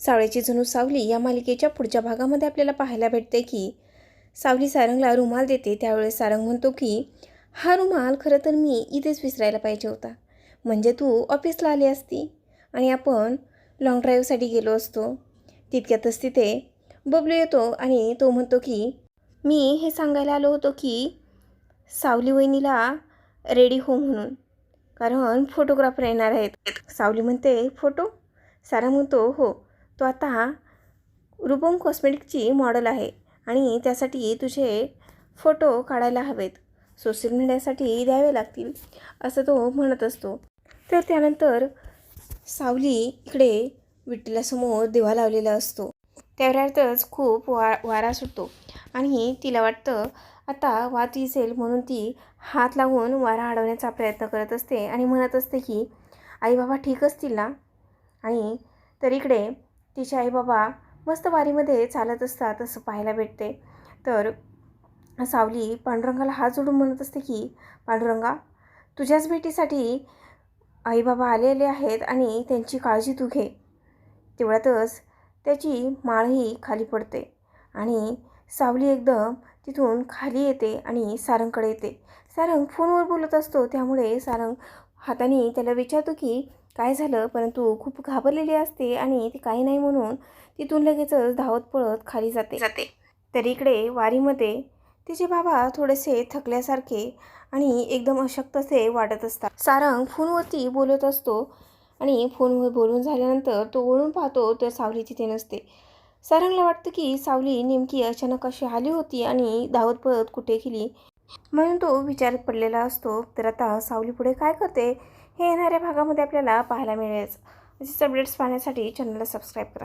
सावळ्याची जणू सावली या मालिकेच्या पुढच्या भागामध्ये आपल्याला पाहायला भेटते की सावली सारंगला रुमाल देते. त्यावेळेस सारंग म्हणतो की हा रुमाल खरं तर मी इथेच विसरायला पाहिजे होता. म्हणजे तू ऑफिसला आली असती आणि आपण लॉंग ड्राईव्हसाठी गेलो असतो. तितक्यातच तिथे बबलू येतो आणि तो म्हणतो की मी हे सांगायला आलो होतो की सावली वहिनीला रेडी हो म्हणून. कारण फोटोग्राफर येणार आहेत. सावली म्हणते फोटो? सारा म्हणतो हो. तो आता रुपम कॉस्मेटिकची मॉडेल आहे आणि त्यासाठी तुझे फोटो काढायला हवेत. सोशल मीडियासाठी द्यावे लागतील असं तो म्हणत असतो. तर त्यानंतर सावली इकडे विठ्ठलासमोर दिवा लावलेला असतो. त्यावेळातच खूप वा वारा सुटतो आणि तिला वाटतं आता वात विसेल म्हणून ती हात लावून वारा अडवण्याचा प्रयत्न करत असते आणि म्हणत असते की आई बाबा ठीक असतील ना? आणि तर इकडे तिचे आई बाबा मस्त वारीमध्ये चालत असतात असं पाहायला भेटते. तर सावली पांडुरंगाला हात जोडून म्हणत असते की पांडुरंगा तुझ्याच भेटीसाठी आईबाबा आलेले आहेत आणि त्यांची काळजी तू घे. तेवढ्यातच त्याची माळही खाली पडते आणि सावली एकदम तिथून खाली येते आणि सारंगकडे येते. सारंग फोनवर बोलत असतो त्यामुळे सारंग हाताने त्याला विचारतो की काय झालं? परंतु खूप घाबरलेली असते आणि ती काही नाही म्हणून तिथून लगेचच धावत पळत खाली जाते. जाते. तर इकडे वारीमध्ये तिचे बाबा थोडेसे थकल्यासारखे आणि एकदम अशक्तसे वाटत असतात. सारंग फोनवरती बोलत असतो आणि फोनवर बोलून झाल्यानंतर तो वळून पाहतो तर सावली तिथे नसते. सारंगला वाटतं की सावली नेमकी अचानक अशी आली होती आणि धावत पळत कुठे गेली? म्हणून तो विचारात पडलेला असतो. तर आता सावली पुढे काय करते? हे येणाऱ्या भागामध्ये आपल्याला पाहायला मिळेल असे अपडेट्स पाहण्यासाठी चॅनलला सबस्क्राईब करा.